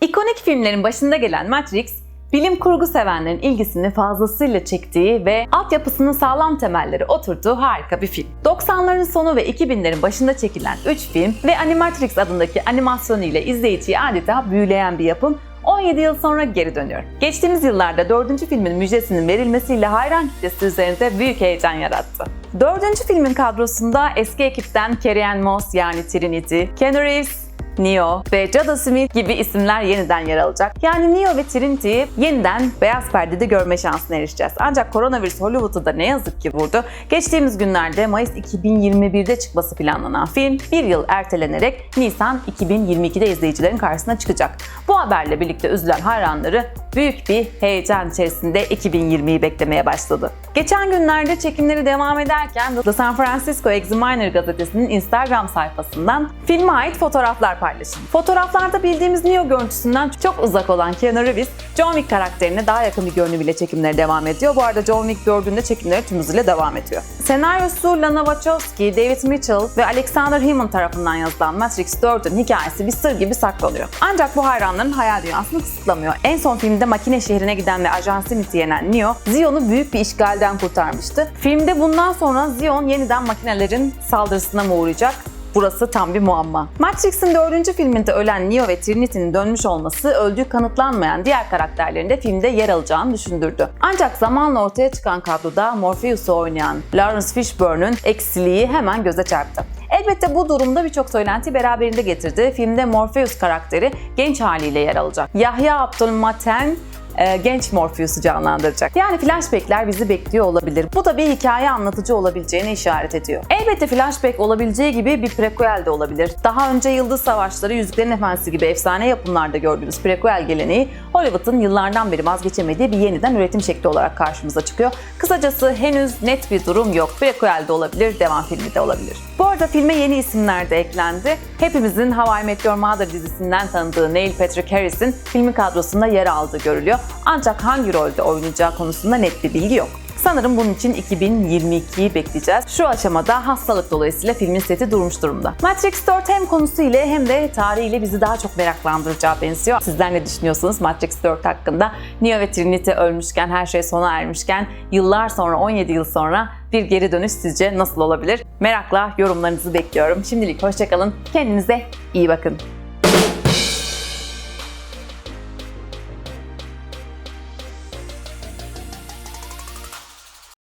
İkonik filmlerin başında gelen Matrix, bilim kurgu sevenlerin ilgisini fazlasıyla çektiği ve altyapısının sağlam temelleri oturduğu harika bir film. 90'ların sonu ve 2000'lerin başında çekilen 3 film ve Animatrix adındaki animasyonu ile izleyiciyi adeta büyüleyen bir yapım 17 yıl sonra geri dönüyor. Geçtiğimiz yıllarda 4. filmin müjdesinin verilmesiyle hayran kitlesi üzerinde büyük heyecan yarattı. 4. filmin kadrosunda eski ekipten Carrie-Anne Moss yani Trinity, Keanu Reeves, Neo ve Jada Smith gibi isimler yeniden yer alacak. Yani Neo ve Trinity'yi yeniden beyaz perdede görme şansına erişeceğiz. Ancak koronavirüs Hollywood'u da ne yazık ki vurdu. Geçtiğimiz günlerde Mayıs 2021'de çıkması planlanan film bir yıl ertelenerek Nisan 2022'de izleyicilerin karşısına çıkacak. Bu haberle birlikte üzülen hayranları büyük bir heyecan içerisinde 2020'yi beklemeye başladı. Geçen günlerde çekimleri devam ederken The San Francisco Examiner gazetesinin Instagram sayfasından filme ait fotoğraflar paylaşıldı. Fotoğraflarda bildiğimiz Neo görüntüsünden çok uzak olan Keanu Reeves, John Wick karakterine daha yakın bir görünümüyle çekimleri devam ediyor. Bu arada John Wick gördüğünde çekimleri tüm hızıyla devam ediyor. Senaryosu Lana Wachowski, David Mitchell ve Alexander Hammond tarafından yazılan Matrix 4'ün hikayesi bir sır gibi saklanıyor. Ancak bu hayranların hayal dünyasını kısıtlamıyor. En son filmde makine şehrine giden ve Ajan Smith'i Neo, Zion'u büyük bir işgalden kurtarmıştı. Filmde bundan sonra Zion yeniden makinelerin saldırısına mı uğrayacak? Burası tam bir muamma. Matrix'in dördüncü filminde ölen Neo ve Trinity'nin dönmüş olması öldüğü kanıtlanmayan diğer karakterlerin de filmde yer alacağını düşündürdü. Ancak zamanla ortaya çıkan kadroda Morpheus'u oynayan Lawrence Fishburne'un eksiliği hemen göze çarptı. Elbette bu durumda birçok söylenti beraberinde getirdi. Filmde Morpheus karakteri genç haliyle yer alacak. Yahya Abdülmaten e, genç Morpheus'u canlandıracak. Yani flashbackler bizi bekliyor olabilir. Bu da bir hikaye anlatıcı olabileceğine işaret ediyor. Elbette flashback olabileceği gibi bir prequel de olabilir. Daha önce Yıldız Savaşları, Yüzüklerin Efendisi gibi efsane yapımlarda gördüğümüz prequel geleneği Hollywood'un yıllardan beri vazgeçemediği bir yeniden üretim şekli olarak karşımıza çıkıyor. Kısacası henüz net bir durum yok. Prequel de olabilir, devam filmi de olabilir. Bu arada filme yeni isimler de eklendi. Hepimizin How I Met Your Mother dizisinden tanıdığı Neil Patrick Harris'in filmin kadrosunda yer aldığı görülüyor. Ancak hangi rolde oynayacağı konusunda net bir bilgi yok. Sanırım bunun için 2022'yi bekleyeceğiz. Şu aşamada hastalık dolayısıyla filmin seti durmuş durumda. Matrix 4 hem konusu ile hem de tarihiyle bizi daha çok meraklandıracağı benziyor. Sizler ne düşünüyorsunuz Matrix 4 hakkında? Neo ve Trinity ölmüşken, her şey sona ermişken, yıllar sonra, 17 yıl sonra bir geri dönüş sizce nasıl olabilir? Merakla yorumlarınızı bekliyorum. Şimdilik hoşçakalın. Kendinize iyi bakın.